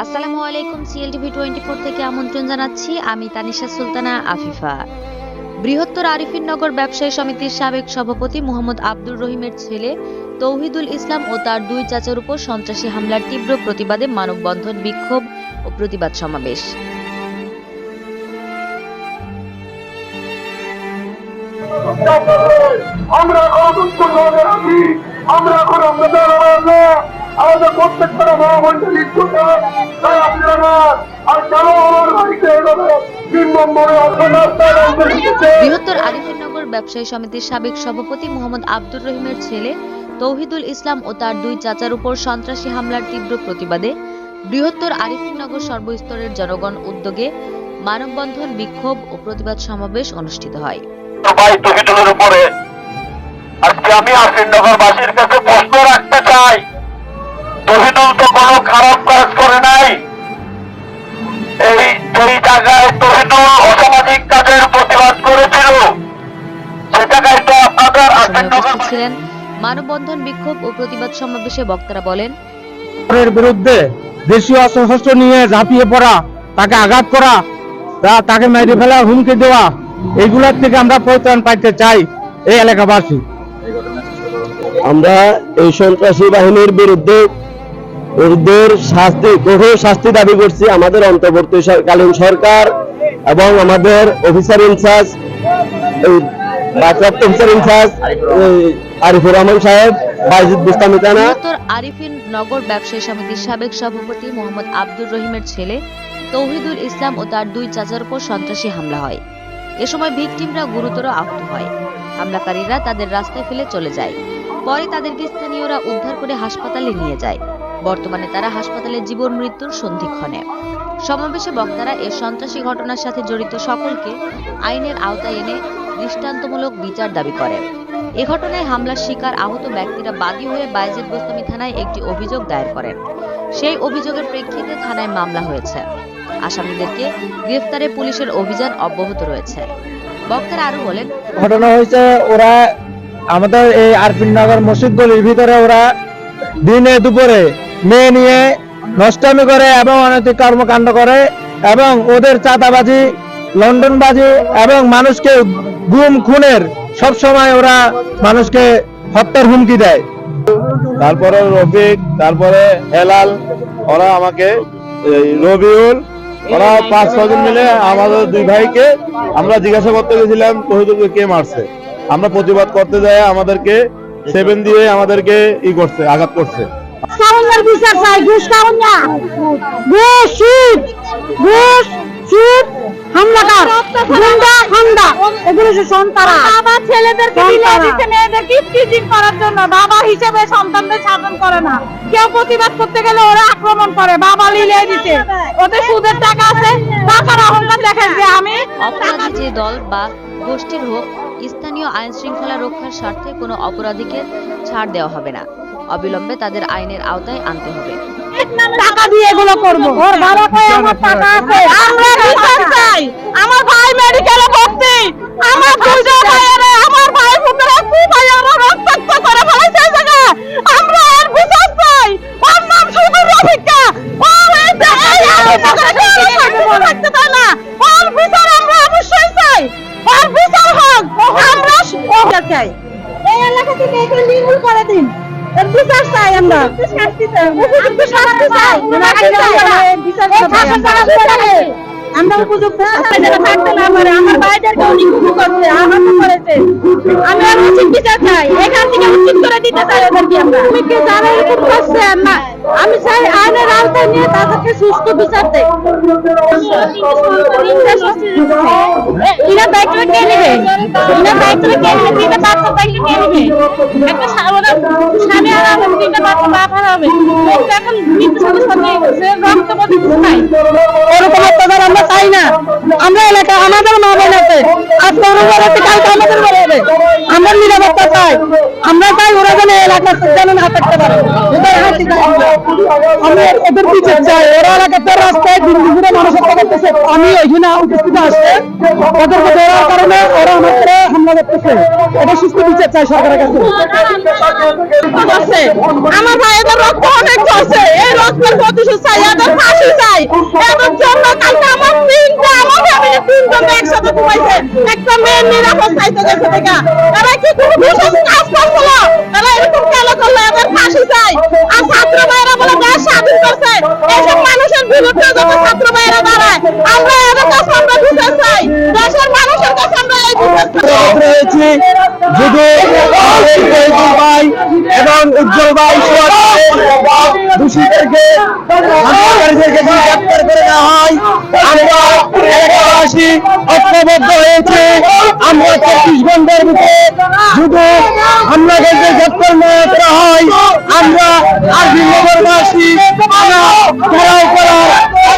আসসালামু আলাইকুম CLTV twenty four থেকে আমন্ত্রণ জানাচ্ছি। আমি তানিশা সুলতানা আফিফা। বৃহত্তর আরিফিননগর ব্যবসায়ী সমিতির সাবেক সভাপতি মোহাম্মদ আব্দুর রহিমের ছেলে তৌহিদুল ইসলাম ও তার দুই চাচার উপর সন্ত্রাসী হামলার তীব্র প্রতিবাদে মানববন্ধন বিক্ষোভ ও প্রতিবাদ সমাবেশ। আছি। আমরা এখন রয়েছে আমাদের প্রত্যেকটা তাই আর কেন আমার বাড়িতে বৃহত্তর আরিফিননগর ব্যবসায়ী সমিতির সাবেক সভাপতি মোহাম্মদ আব্দুর রহিমের ছেলে তৌহিদুল ইসলাম ও তার দুই চাচার উপর সন্ত্রাসী হামলার তীব্র প্রতিবাদে বৃহত্তর আরিফিননগর সর্বস্তরের জনগণ উদ্যোগে মানববন্ধন বিক্ষোভ ও প্রতিবাদ সমাবেশ অনুষ্ঠিত হয়। ভাই তহিদুলের উপরে আজকে আমি আসিনগরবাসীর কাছে প্রশ্ন রাখতে চাই। তহিদুল তো কোনো খারাপ কাজ করে নাই। এই যেই জায়গায় তহিদুল অসামাজিক কাজের প্রতিবাদ করেছিল সে জায়গায় তো আপনাদের মানববন্ধন বিক্ষোভ ও প্রতিবাদ সমাবেশে বক্তারা বলেন বিরুদ্ধে দেশীয় অস্ত্রশস্ত্র নিয়ে ঝাঁপিয়ে পড়া তাকে আঘাত করা তাকে মেরে ফেলার হুমকি দেওয়া এইগুলোর থেকে আমরা পরিত্রাণ পাইতে চাই এই এলাকাবাসী। আমরা এই সন্ত্রাসী বাহিনীর বিরুদ্ধে ওদের শাস্তি কঠোর শাস্তি দাবি করছি আমাদের অন্তর্বর্তীকালীন সরকার এবং আমাদের অফিসার ইনচার্জ এই ভারপ্রাপ্ত অফিসার ইনচার্জ আরিফুর রহমান সাহেব বাইজিদ বুস্তামি থানা আরিফিন নগর ব্যবসায়ী সমিতির সাবেক সভাপতি মোহাম্মদ আব্দুর রহিমের ছেলে তৌহিদুল ইসলাম ও তার দুই চাচার উপর সন্ত্রাসী হামলা হয়। এ সময় ভিকটিমরা গুরুতর আহত হয়। হামলাকারীরা তাদের রাস্তায় ফেলে চলে যায়। পরে তাদেরকে স্থানীয়রা উদ্ধার করে হাসপাতালে নিয়ে যায়। বর্তমানে তারা হাসপাতালে জীবন মৃত্যুর সন্ধিক্ষণে। সমাবেশে বক্তারা এ সন্ত্রাসী ঘটনার সাথে জড়িত সকলকে আইনের আওতায় এনে দৃষ্টান্তমূলক বিচার দাবি করে এ ঘটনায় হামলার শিকার আহত ব্যক্তিরা বাদী হয়ে বাইজিদ গোস্তামি থানায় একটি অভিযোগ দায়ের করেন। সেই অভিযোগের প্রেক্ষিতে থানায় মামলা হয়েছে। আসামিদেরকে গ্রেফতারে পুলিশের অভিযান অব্যাহত রয়েছে। বক্তারা আরও বলেন ঘটনা হয়েছে ওরা আমাদের এই আরপিন নগর মসজিদ গলির ভিতরে ওরা দিনে দুপুরে মেয়ে নিয়ে নষ্টামি করে এবং অনৈতিক কর্মকাণ্ড করে এবং ওদের চাঁদাবাজি লন্ডনবাজি এবং মানুষকে গুম খুনের সব সময় ওরা মানুষকে হত্যার হুমকি দেয়। তারপরে রফিক তারপরে হেলাল ওরা আমাকে এই রবিউল ওরা পাঁচ ছজন মিলে আমাদের দুই ভাইকে আমরা জিজ্ঞাসা করতে গেছিলাম, তহিদুলকে কে মারছে? আমরা প্রতিবাদ করতে যাই, আমাদেরকে সেভেন দিয়ে আমাদেরকে ই করছে, আঘাত করছে। বিচার চাই, ঘুষ না। ঘুষ ঘুষ। সুদ হামলাকার গুন্ডা হামলা। এগুলো সে বাবা ছেলেদেরকে বিলিয়ে দিচ্ছে মেয়েদেরকে টিচিং করার জন্য। বাবা হিসেবে সন্তানদের শাসন করে না। কেউ প্রতিবাদ করতে গেলে ওরা আক্রমণ করে। বাবা লিলিয়ে দিচ্ছে ওদের সুদের টাকা আছে। টাকার অহংকার দেখেন যে আমি অপরাধী যে দল বা গোষ্ঠীর হোক স্থানীয় আইন শৃঙ্খলা রক্ষার স্বার্থে কোনো অপরাধীকে ছাড় দেওয়া হবে না। অবিলম্বে তাদের আইনের আওতায় আনতে হবে। টাকা দিয়ে এগুলো করব। টাকা আছে আমরা বিচার চাই আমার ভাই মেডিকেলে ভর্তি আমার দুজন ভাইয়েরা আমার ভাই পুত্ররা খুব ভাইয়েরা রক্তাক্ত করে ফেলেছে এই জায়গা আমরা এর বিচার চাই ওর নাম শুধু ওর থাকতে পারে না ওর বিচার আমরা অবশ্যই চাই। ওর বিচার হোক আমরা চাই। এই এলাকা থেকে একে নির্মূল করে দিন। বিচার চাই আমরা। শাস্তি চাই। উপযুক্ত শাস্তি চাই। আমরা উপযুক্ত থাকতে না পারে আমার ভাইদেরকে উনি খুবই করছে আহত করেছে। আমি আর উচিত বিচার চাই। এখান থেকে উচিত করে দিতে চাই ওদেরকে আমরা। তুমি কি যারা এরকম করছে না আমি চাই আইনের আওতায় নিয়ে তাদেরকে সুস্থ বিচার দেয়। ইনা দায়িত্ব কে নেবে? ইনা দায়িত্ব কে নেবে? তিনটা বাচ্চা দায়িত্ব কে নেবে? একটা স্বামী আর আমার তিনটা বাচ্চা বাপ হারাবে এখন মৃত্যুর সাথে সাথে রক্ত বদি চাই ওরকম অত্যাচার আমরা চাই না। আমরা এলাকা আমাদের মা বোন আছে। আজকে অনুবার আছে, কালকে আমাদের বলে হবে। আমরা নিরাপত্তা চাই। আমরা চাই ওরা যেন এলাকা যেন না থাকতে পারে। আমরা ওদের বিচার চাই। ওরা এলাকাতে রাস্তায় দিন দুপুরে মানুষ হত্যা করতেছে, আমি ওইখানে উপস্থিত আসছে। ওদেরকে ধরার কারণে ওরা আমাদের হামলা করতেছে। এটা সুস্থ বিচার চাই সরকারের কাছে। আমার ভাইদের রক্ত অনেক ঝরছে। এই রক্তের প্রতিশোধ চাই, এদের ফাঁসি চাই। এদের জন্য কালকে আমার তিনটা আমার তিনজন একসাথে ঘুমাইছে। একটা মেয়ের নিরাপদ চাইতে গেছে দেখা। এরা কি কোনো বিশেষ কাজ করছিল এরা এরকম কেন করল? এদের ফাঁসি চাই। আর ছাত্র ভাইয়েরা বলে, দেশ স্বাধীন করছে। এইসব মানুষের বিরুদ্ধে যত ছাত্র ভাইয়েরা দাঁড়ায়, আমরা এদের কাছে আমরা বিচার চাই। দেশের মানুষের কাছে আমরা এই বিচার চাই রয়েছি যদি আমাদের শহীদুল ভাই এবং উজ্জ্বল ভাই দোষীদেরকে গ্রেপ্তার করে না হয় আমরা এলাকাবাসী ঐক্যবদ্ধ হয়েছে। আমরা চব্বিশ ঘণ্টার ভিতরে যদি হামলাকারীদের গ্রেপ্তার না করা হয় আমরা আর আমরা করার